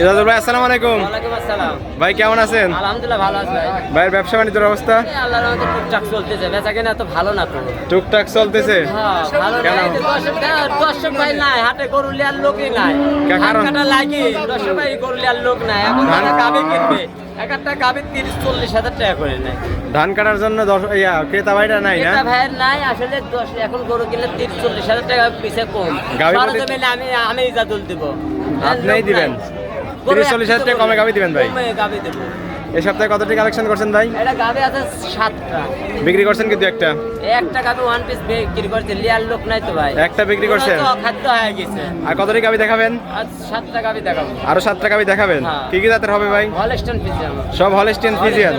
ইজাজুল ভাই আসসালামু আলাইকুম। আসসালাম। ভাই কেমন আছেন? আলহামদুলিল্লাহ ভালো আছে ভাইয়ের ব্যবসা বাণিজ্যের অবস্থা? আল্লাহর রহমতে টুকটাক চলতেছে। বেচা কেনা তো ভালো না তো। টুকটাক চলতেছে? হ্যাঁ ভালো কেন? দর্শক ভাই নাই হাটে গরু লিয়ার লোকই নাই। কারণ? হাটটা লাগি দর্শক ভাই গরু লিয়ার লোক নাই। এখন ধান- তারা গাবে কিনবে। এক একটা গাবে তিরিশ চল্লিশ হাজার টাকা করে নেয়। ধান কাটার জন্য দশ ইয়া ক্রেতা ভাইটা নাই না ভাইয়ের নাই আসলে দশ এখন গরু কিনলে তিরিশ চল্লিশ হাজার টাকা পিছে কম। আমি আমি ইজাদুল দিব। আপনিই দিবেন? 30 চল্লিশ হাজার টাকা কমে গাভী দিবেন ভাই? গাভী দেবো। এই সপ্তাহে কতটি কালেকশন করছেন ভাই? এটা গাভী আছে সাতটা। বিক্রি করছেন কিন্তু একটা? একটা গাভী ওয়ান পিস বিক্রি করছে লিয়ার লোক নাই তো ভাই। একটা বিক্রি করছেন? খাদ্য হয়ে গেছে। আর কতটি গাভী দেখাবেন? আজ সাতটা গাভী দেখাবো। আরও সাতটা গাভী দেখাবেন? হ্যাঁ। কি কি জাতের হবে ভাই? হলস্টন ফিজিয়াম সব হলিস্টিয়ান ফিজিয়ান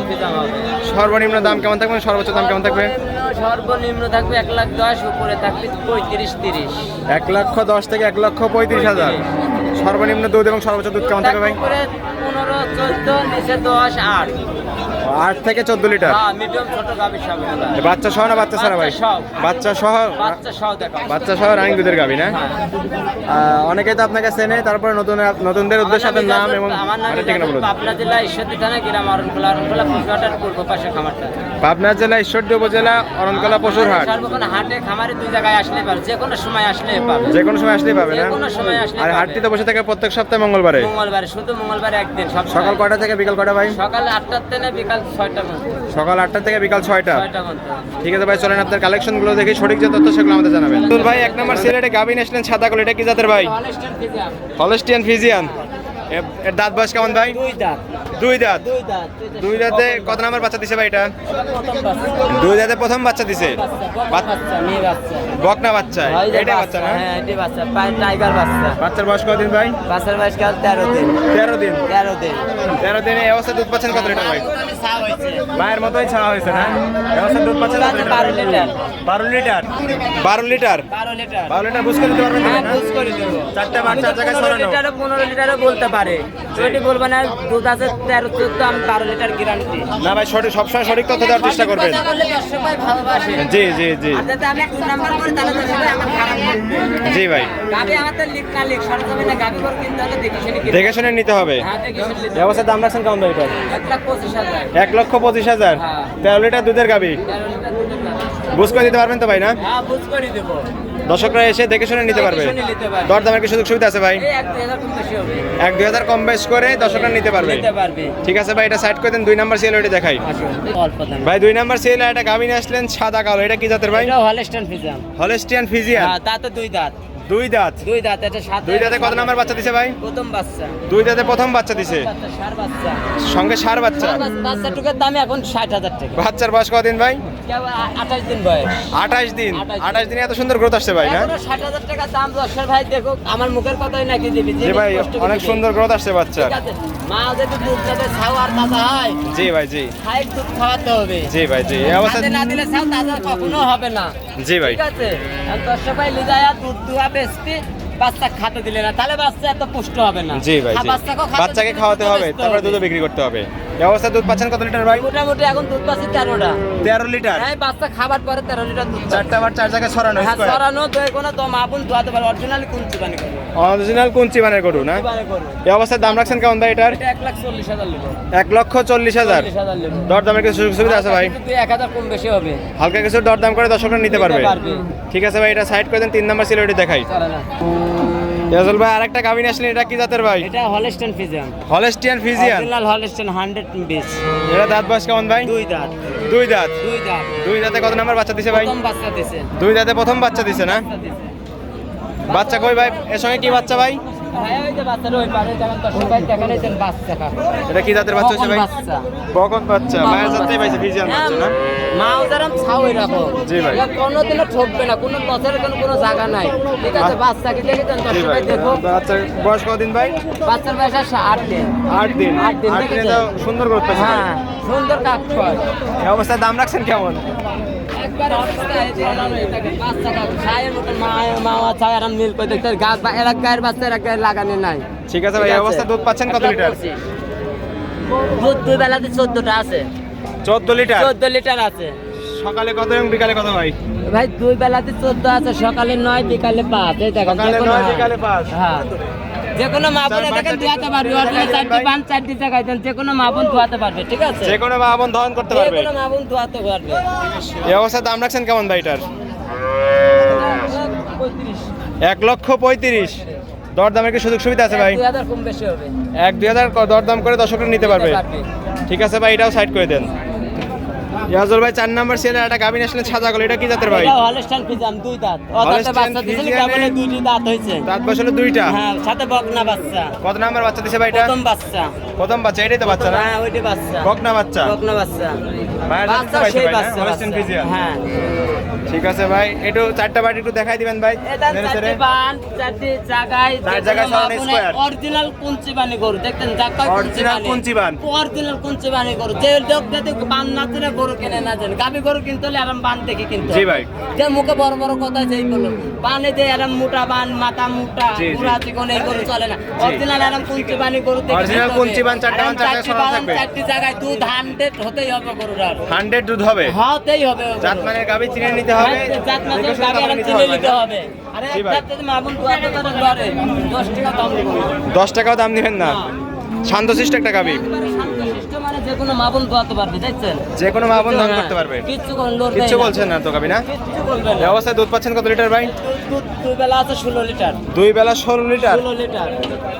সর্বনিম্ন দাম কেমন থাকবে? সর্বোচ্চ দাম কেমন থাকবে? সর্বনিম্ন থাকবে এক লাখ দশ উপরে থাকবে পঁয়ত্রিশ তিরিশ। এক লক্ষ দশ থেকে এক লক্ষ পঁয়ত্রিশ হাজার। সর্বনিম্ন দুধ এবং সর্বোচ্চ দুধ কেমন থাকবে ভাই? পনেরো চোদ্দ নিচে দশ আট। আট থেকে চোদ্দ লিটার? বাচ্চা সহ না বাচ্চা ছাড়া ভাই? বাচ্চা সহ। বাচ্চা সহ? রানিং দুধের গাভী না। অনেকেই তো আপনাকে চেনে তারপরে নতুন নতুনদের উদ্দেশ্যে আপনার নাম এবং পাবনা জেলা ঈশ্বরদী থানা গ্রাম অরণখোলা অরণখোলা পুষ্পাটার পূর্ব পাশে খামারটা। পাবনা জেলা ঈশ্বরদী উপজেলা অরণকলা পশুর হাট সর্বক্ষণ হাটে খামারে দুই জায়গায় আসলে পাবে। যে কোনো সময় আসলে পাবে। যে কোনো সময় আসলেই পাবে না? কোনো সময় আসলে আর। হাটটি তো বসে থাকে প্রত্যেক সপ্তাহে মঙ্গলবারে? মঙ্গলবার শুধু মঙ্গলবার একদিন সকাল কয়টা থেকে বিকাল কয়টা ভাই? সকাল আটটার থেকে বিকাল সকাল আটটা থেকে বিকাল ছয়টা। ঠিক আছে ভাই চলেন আপনার কালেকশনগুলো দেখে সঠিক যে তথ্য সেগুলো আমাদের জানাবেন। আব্দুল ভাই এক নম্বর সিলেটে গাবিন আসলেন সাদা কল এটা কি জাতের ভাই? Holstein Friesian. এর দাঁত বয়স কেমন ভাই? দুই দাঁত। দুই দাঁত? দুই দাঁতে কত নাম্বার বাচ্চা দিছে ভাই এটা? দুই দাঁতে প্রথম বাচ্চা দিছে? বকনা বাচ্চা। হয় যে এটাই বাচ্চা না? হ্যাঁ বাচ্চা। টাইগার বাচ্চা। বাচ্চার বয়স কতদিন ভাই? বাচ্চার বয়স কাল তেরো দিন। তেরো দিন? তেরো দিন। তেরো দিনে এই অবস্থায় দুধ পাচ্ছেন কত লিটার ভাই? মায়ের মতোই ছাড়া হয়েছে না? এই অবস্থায় দুধ পাচ্ছেন? বারো লিটার। বারো লিটার? বারো লিটার। বারো লিটার। বারো লিটার বুঝ করে দিতে পারবেন হ্যাঁ চারটা বাচ্চা জায়গায়। লিটারও পনেরো লিটারও বলতে পারে। যদি বলবে না দুধ আছে তেরো চোদ্দ আমি বারো লিটার গ্যারান্টি। না ভাই সঠিক সবসময় সঠিক দেওয়ার চেষ্টা করবেন। জি জি জি। আমি নাম্বার করি তাহলে লাগবে জি ভাই। গাবি আমার তো লিখ না লিখ সরজমিনে গাবি করে কিনতে হলে দেখে শুনে দেখে শুনে নিতে হবে। হ্যাঁ দাম রাখছেন কেমন ভাই এক লাখ পঁচিশ হাজার। এক লক্ষ পঁচিশ হাজার। হ্যাঁ। তেরো লিটার দুধের গাবি। তেরো লিটার। বুঝ করে দিতে পারবেন তো ভাই না? হ্যাঁ দর্শকরা এসে দেখে শুনে নিতে পারবে। দরদামের দর দামের কি সুযোগ সুবিধা আছে ভাই? এক দুই হাজার কম বেশি করে দর্শকরা নিতে পারবে। ঠিক আছে ভাই এটা সাইড করে দেন দুই নাম্বার সিএল ওইটা দেখাই। ভাই দুই নাম্বার সিএল এটা গাবি নিয়ে আসলেন সাদা কালো এটা কি জাতের ভাই? হলেস্টিয়ান ফিজিয়ান হলেস্টিয়ান ফিজিয়ান তা তো দুই দাঁত। দুই দাঁত। দুই দাঁত এটা সাত দুই দাঁতে কত নাম্বার বাচ্চা দিছে ভাই? প্রথম বাচ্চা। দুই দাঁতে প্রথম বাচ্চা দিছে? সার বাচ্চা। সঙ্গে সার বাচ্চা? বাচ্চা টুকের দাম এখন ষাট হাজার টাকা। বাচ্চার বয়স কদিন ভাই? আঠাশ দিন বয়স। আঠাশ দিন। আঠাশ দিনে। এত সুন্দর গ্রোথ আসছে ভাই না? ষাট হাজার টাকা দাম দশের ভাই দেখো আমার মুখের কথাই নাকি দিবি জি ভাই অনেক সুন্দর গ্রোথ আসছে আছে মা যদি দুধ যাতে ছাও আর তাজা হয়। জি ভাই জি। খাই দুধ খাওয়াতে হবে। জি ভাই জি এই অবস্থা না দিলে ছাও তাজা কখনো হবে না। জি ভাই। ঠিক আছে দর্শক ভাই লিজায়া দুধ দুয়া বেচতে বাচ্চা খাতে দিলে না। তাহলে বাচ্চা এত পুষ্ট হবে না। জি ভাই খাতে বাচ্চাকে খাওয়াতে হবে তারপরে দুধ বিক্রি করতে হবে। অবস্থায় দুধ পাচ্ছেন কত লিটার ভাই? মোটামুটি এখন দুধ পাচ্ছি তেরোটা। তেরো লিটার? হ্যাঁ বাচ্চা খাবার পরে তেরো লিটার দুধ চারটা বার চার জায়গায় ছড়ানো হ্যাঁ সরানো দই কোনো দম আপন ধোয়াতে পারে অরিজিনালি কোন চিবানি করব। অরিজিনাল কোন চিবানের গরু না? এই অবস্থায় দাম রাখছেন কেমন ভাই এটার? এটা এক লাখ চল্লিশ হাজার এক লক্ষ চল্লিশ হাজার। দর দামের কিছু সুযোগ সুবিধা আছে ভাই? এক হাজার কম বেশি হবে। হালকা কিছু দর দাম করে দর্শকরা নিতে পারবে। ঠিক আছে ভাই এটা সাইড করে দেন তিন নাম্বার সিল ওইটা দেখাই ইয়াজুল ভাই আরেকটা গাভিন আসলেন এটা কি জাতের ভাই? এটা Holstein Friesian Holstein Friesian original Holstein hundred বিশ এটা দাঁত বয়স কেমন ভাই? দুই দাঁত। দুই দাঁত? দুই দাঁত। দুই দাঁতে কত নাম্বার বাচ্চা দিছে ভাই? প্রথম বাচ্চা দিছে। দুই দাঁতে প্রথম বাচ্চা দিছে না? বাচ্চা কই ভাই? এর সঙ্গে কি বাচ্চা ভাই? ভাই ওই যে বাচ্চাটা ওই পারে যেমন দর্শক ভাই দেখেন এই যে বাচ্চা। কাকা এটা কি জাতের বাচ্চা হচ্ছে ভাই বকন বাচ্চা। মায়ের জাতটাই পাইছে ফিজিয়ান বাচ্চা না? মাও যেরকম ছাও এরকম। জি ভাই। কোনোদিনও ঠকবে না কোনো দশের কোনো কোনো জায়গা নাই। ঠিক আছে বাচ্চাকে দেখে দেন দর্শক ভাই। ভাই দেখো বাচ্চার বয়স কদিন ভাই? বাচ্চার বয়স আছে দিন। আট দিন। আট দিন সুন্দর গ্রোথ হ্যাঁ সুন্দর কাজ কর এই অবস্থায় দাম রাখছেন কেমন? ঠিক আছে ভাই ঠিক আছে। অবস্থায় দুধ পাচ্ছেন কত লিটার? দুধ দুই বেলাতে চোদ্দটা আছে। চোদ্দ লিটার? চোদ্দ লিটার আছে। সকালে কত এবং বিকালে কত ভাই? ভাই দুই বেলাতে চোদ্দ আছে সকালে নয় বিকালে পাঁচ। এই দেখেন বিকালে পাঁচ। হ্যাঁ। যে কোনো মা বোন দেখেন পারবে চারটি। বান চারটি জায়গায় দেন যে কোনো মা বোন পারবে ঠিক আছে? যে কোনো মা বোন দহন করতে যে পারবে। কোনো মা বোন পারবে। এই অবস্থায় দাম রাখছেন কেমন ভাই এটার? এক লক্ষ পঁয়ত্রিশ। দরদামের কি সুযোগ সুবিধা আছে ভাই? এক দুই হাজার দরদাম করে দর্শকরা নিতে পারবে। ঠিক আছে ভাই এটাও সাইড করে দেন। ইয়াজুল ভাই চার নাম্বার সেলের একটা গাভিন আসলে সাদা গল এটা কি জাতের ভাই? এটা হলস্টাইন ফিজাম দুই দাঁত। ও বাচ্চা দিছিল ফ্রিজিয়ানে- দুইটি দাঁত হয়েছে? দাঁত বসলে দুইটা? হ্যাঁ সাথে বকনা বাচ্চা। কত নাম্বার বাচ্চা দিছে ভাই এটা? প্রথম বাচ্চা। প্রথম বাচ্চা এটাই তো বাচ্চা না? হ্যাঁ ওইটি বাচ্চা। বকনা বাচ্চা? বকনা বাচ্চা। বাচ্চা সেই বাচ্চা হলস্টাইন বাচ্চা। হ্যাঁ। ঠিক আছে ভাই একটু চারটা বাটি একটু দেখাই দিবেন ভাই এটা নেড়ে চারটি চেড়ে। বান চারটি জায়গায় চার জায়গায় সরানো square। অরিজিনাল কুঞ্চি বানি গরু দেখতেন জায়গায় কুঞ্চি বান। অরিজিনাল কুঞ্চি বানি গরু যে লোক বান না চিনে গরু কেনে না জানে গাবি গরু কিনতে হলে আরাম বান দেখে কিনতে জি ভাই। যে মুখে বড় বড় কথা সেই বলো বানে যে আরাম মোটা বান মাথা মোটা জি, জি। পুরা চিকন এই গরু চলে না অরিজিনাল আরাম কুঞ্চি বানি গরু। কুঞ্চি চারটা বান, চারটা চারটি বান, থাকবে। চারটি জায়গায় দুধ হান্ড্রেড হতেই হবে গরুটার হান্ড্রেড দুধ হবে হতেই হবে ও জাত গরু। মানে গাভি চিনে নিতে হবে জাত মাঝে দেখে শুনে গাবি চিনে নিতে হবে দশ টাকাও দাম দিবেন না। শান্ত শান্তশিষ্ট একটা শান্তশিষ্ট মানে যে কোনো মাবন দোয়াতে পারবে দেখছেন? যে কোনো মা বোন হ্যাঁ, করতে পারবে। কিচ্ছু কোন লোড কিচ্ছু বলছেন না তো গাবি না? অবস্থায় দুধ পাচ্ছেন কত লিটার ভাই? দুধ দুই বেলা আছে ষোলো লিটার। দুই বেলা ষোলো লিটার? ষোলো লিটার।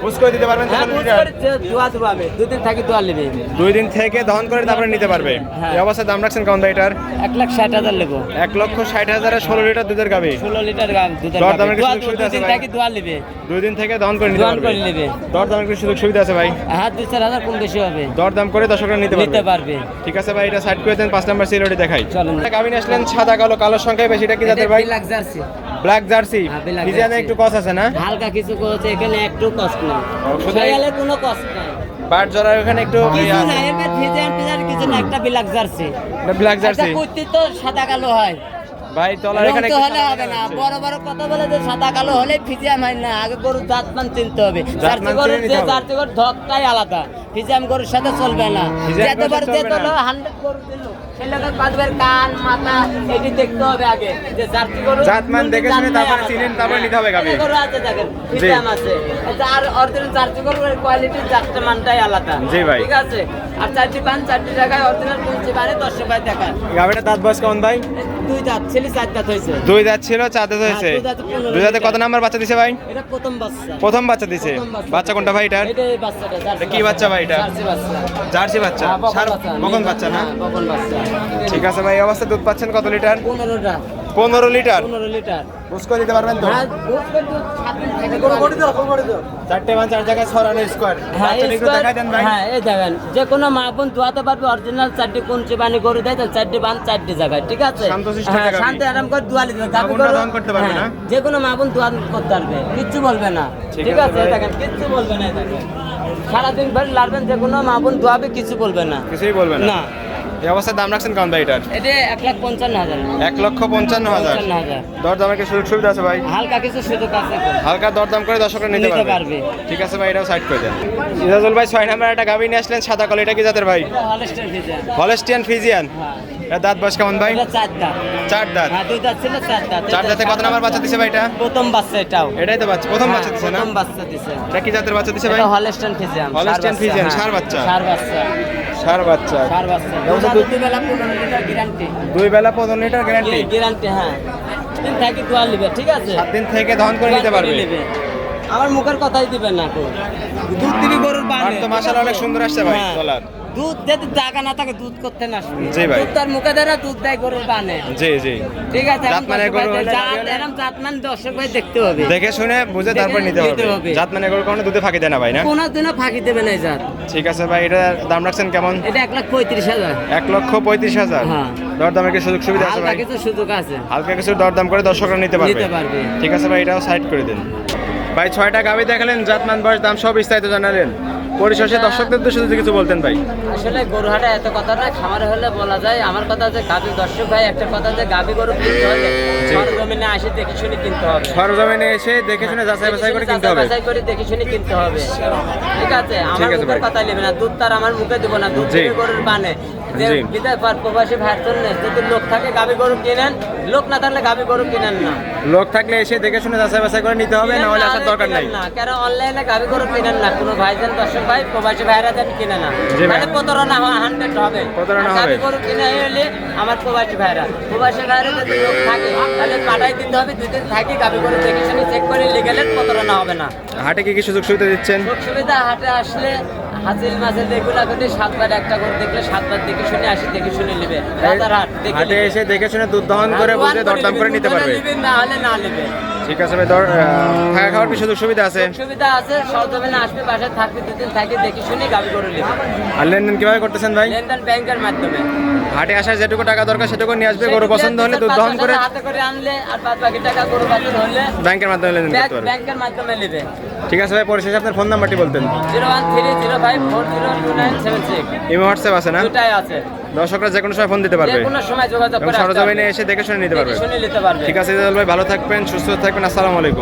বুঝ করে দিতে পারবেন হ্যাঁ ষোলো লিটার? দোয়া দেবো আমি। দুদিন থাকি দোয়া নেবে। দুই দিন থেকে দহন করে তারপরে নিতে পারবে। হ্যাঁ। এই অবস্থায় দাম রাখছেন কেমন এটার? এক লাখ ষাট হাজার নেব। এক লক্ষ ষাট হাজারে ষোলো লিটার দুধের গাভি। ষোলো লিটার দুধের দর দামের কিছু সুবিধা আছে ভাই? দোয়া নেবে। দুই দিন থেকে দহন করে নিতে পারবে। নেবে। দর দামের কিছু সুযোগ সুবিধা আছে ভাই? হাত দুই চার হাজার কম বেশি হবে। দর দাম করে দর্শকরা নিতে পারবে। নিতে পারবে। ঠিক আছে ভাই এটা সাইড করে দেন পাঁচ নাম্বার সিলোটি দেখাই। চলেন। গাভি আসলেন সাদা কালো কালো সংখ্যায় বেশি এটা কি জাতের ভাই? লাখ জার্সি। Black Jersey. black একটু কস আছে না? হালকা কিছু কস এখানে একটু কস না গেলে কোনো কস নাই। বাট জরার ওখানে একটু কিছু না এবার ডিজাইন ফিজার কিছু না একটা black Jersey. Black Jersey. Kurti তো সাদা কালো হয়। ভাই তলার এখানে তো হলে হবে না। বড় বড় কথা বলে যে সাদা কালো হলে ফিজিয়াম হয় না আগে গরুর জাতমান চিনতে হবে। জার্সি গরুর যে। জার্সি গরুর ধকটাই আলাদা। ফিজিয়াম গরুর সাথে চলবে না। যেতে পারে যে না। হান্ড্রেড গরু দিল। ছেলেকে বাঁধবের কান মাথা এটি দেখতে হবে আগে যে জার্সি গরু জাতমান দেখে শুনে তারপরে চিনেন, তারপরে নিতে হবে গাভী। গরু আছে দেখেন ফিজিয়াম আছে। আর অরিজিনাল জার্সি গরুর কোয়ালিটির জাতটা মানটাই আলাদা। জি ভাই। ঠিক আছে? আর চারটি পান চারটি অরিজিনাল পানে দেখা গাভিটা দাঁত বয়স কেমন ভাই? দুই দাঁত ছেলে চার দাঁত হয়েছে। দুই দাঁত ছিল চার দাঁত হয়েছে। হ্যাঁ, দুই দাঁতে কত নাম্বার বাচ্চা দিছে ভাই? এটা প্রথম বাচ্চা। প্রথম বাচ্চা দিছে। বাচ্চা। কোনটা ভাই এটা বাচ্চাটা কি বাচ্চা ভাই এটা? জার্সি বাচ্চা। হ্যাঁ, বকন বাচ্চা। না? হ্যাঁ, বকন বাচ্চা। ঠিক আছে ভাই এই অবস্থায় দুধ পাচ্ছেন কত লিটার? পনেরোটা। পনেরো লিটার। পনেরো লিটার। বুঝ করে দিতে পারবেন তো? হ্যাঁ চারটে মান চার জায়গায় ছড়ানো স্কোয়ার হ্যাঁ একটু দেখাই দেন ভাই। হ্যাঁ এই দেখেন যে কোনো মা বোন ধোয়াতে পারবে অরিজিনাল চারটি কুঞ্চি বানি গরু দেয় চারটি বান চারটি জায়গায় ঠিক আছে? হ্যাঁ। শান্তি আরাম করে দোয়ালি দেবে করতে পারবে না? যে কোনো মা বোন দোয়ান করতে পারবে কিচ্ছু বলবে না ঠিক আছে দেখেন কিচ্ছু বলবে না দেখেন। সারাদিন ভর লাড়বেন যে কোনো মা বোন ধোয়াবে কিছু বলবে না। কিছুই বলবে না। না। এই অবস্থায় দাম রাখছেন কেমন ভাই এটার? এটা এক লাখ পঞ্চান্ন হাজার। এক লক্ষ পঞ্চান্ন হাজার। পঞ্চান্ন দর দামের কি সুযোগ সুবিধা আছে ভাই? হালকা কিছু সুযোগ আছে। হালকা দরদাম করে দর্শকরা নিতে পারবে। ঠিক আছে ভাই এটাও সাইড করে দেন। ইজাজুল ভাই ছয় নাম্বার একটা গাভি নিয়ে আসলেন সাদা কালো এটা কি জাতের ভাই? ফিজিয়ান হলস্টিয়ান ফিজিয়ান হ্যাঁ। এটা দাঁত বয়স কেমন ভাই? চার দাঁত। চার দাঁত। হ্যাঁ চার দাঁত। চার দাঁতে কত নাম্বার বাচ্চা দিছে ভাই এটা? প্রথম বাচ্চা এটাও। এটাই তো বাচ্চা প্রথম বাচ্চা দিছে না? প্রথম বাচ্চা দিছে। এটা কি জাতের বাচ্চা দিছে ভাই? এটা হলস্টাইন ফিজিয়ান Holstein Friesian, ষাঁড় বাচ্চা। সার বাচ্চা। সার বাচ্চা। সার দুই বেলা পনেরো লিটার গ্যারান্টি দুই বেলা পনেরো লিটার গ্যারান্টি গ্যারান্টি হ্যাঁ। দিন থাকি দোয়া নিবে ঠিক আছে? সাত দিন থেকে দহন করে নিতে পারবে। আমার মুখের কথাই দিবেন না তো দুধ দিবি গরুর বাড়ি তো মাসাল অনেক সুন্দর আসছে ভাই হ্যাঁ। দুধ যদি জায়গা না থাকে দুধ করতে না জি ভাই। দুধ তার মুখে দেয় দুধ দেয় গরুর বানে। জি জি। ঠিক আছে ভাই গরু গাভী জাতমান দর্শক ভাই দেখতে হবে। দেখে শুনে বুঝে তারপর নিতে হবে। হবে। জাত মানে এগুলো কোনো দুধে ফাঁকি দেয় না ভাই না? কোনো দিনও ফাঁকি দেবে না জাত। ঠিক আছে ভাই এটা দাম রাখছেন কেমন? এটা এক লাখ পঁয়ত্রিশ হাজার। এক লক্ষ পঁয়ত্রিশ হাজার। হ্যাঁ। দর দামের কি সুযোগ সুবিধা আছে হালকা ভাই? কিছু সুযোগ আছে। হালকা কিছু দরদাম করে দর্শকরা নিতে পারবে। নিতে পারবে। ঠিক আছে ভাই এটাও সাইড করে দিন। ভাই ছয়টা গাভি দেখালেন জাতমান বয়স দাম সব বিস্তারিত জানালেন। পরিশেষে দর্শকদের উদ্দেশ্যে যদি কিছু বলতেন ভাই। আসলে গরুহাটা এত কথা না খামার হলে বলা যায় আমার কথা যে গাভী দর্শক ভাই একটা কথা যে গাভী গরু কিনতে হলে সরজমিনে আসে দেখে শুনে কিনতে হবে। সরজমিনে এসে দেখে শুনে যাচাই বাছাই করে কিনতে হবে। যাচাই করে দেখে শুনে কিনতে হবে। ঠিক আছে আমার কথা নেবে না দুধ তার আমার মুখে দেবো না দুধ গরুর বানে। প্রবাসী ভাইয়ের জন্য যদি লোক থাকে গাভী গরু কিনেন। লোক না থাকলে গাভী গরু কিনেন না। লোক থাকলে এসে দেখে শুনে যাচাই বাছাই করে নিতে হবে না হলে আসার দরকার নাই। না। কেন অনলাইনে গাবি গরু কিনেন না। কোনো ভাইজান দর্শক ভাই প্রবাসী ভাইরা যেন কিনে না। তাহলে প্রতারণা হান্ড্রেড হবে। প্রতারণা হবে। গরু কিনে হলে আমার প্রবাসী ভাইরা। প্রবাসী ভাইরা যদি লোক থাকে তাহলে পাঠাই দিতে হবে। দুই দিন থাকি গাবি গরু দেখে শুনে চেক করে লিগেলের প্রতারণা হবে না। হাটে কি কি সুযোগ সুবিধা দিচ্ছেন? সুবিধা হাটে আসলে হাসিল মাছের রেগুলা করে সাতবার একটা করে দেখলে সাতবার দেখে শুনে আসি দেখে শুনে নেবে। রাজার হাটে এসে দেখে শুনে দুধ দহন করে বুঝে দরদাম করে নিতে পারবে। না হলে না নেবে। ঠিক আছে ভাই আহ, থাকা খাওয়ার কি সুযোগ সুবিধা আছে? সুবিধা আছে সরজমিনে আসবে বাসায় থাকবে দুদিন থাকি দেখে শুনে গাবি করে নেবে। আর লেনদেন কীভাবে করতেছেন ভাই? লেনদেন ব্যাংকের মাধ্যমে। হাটে আসার যেটুকু টাকা দরকার সেটুকু নিয়ে আসবে গরু পছন্দ হলে দুধ দহন করে হাতে করে আনলে আর বাদ বাকি টাকা গরু বাছুর হলে ব্যাংকের মাধ্যমে লেনদেন করতে পারবে। ব্যাংকের মাধ্যমে নেবে। ঠিক আছে ভাই পরিশেষে আপনার ফোন নাম্বারটি বলতেন। Zero one three zero five four zero two nine seven six. Imo WhatsApp আছে না? দুটাই আছে। দর্শকরা যে কোনো সময় ফোন দিতে পারবে। কোনো সময় যোগাযোগ করে সরজমিনে এসে দেখে শুনে নিতে পারবে। ঠিক আছে ভাই ভালো থাকবেন সুস্থ থাকবেন আসসালামু আলাইকুম।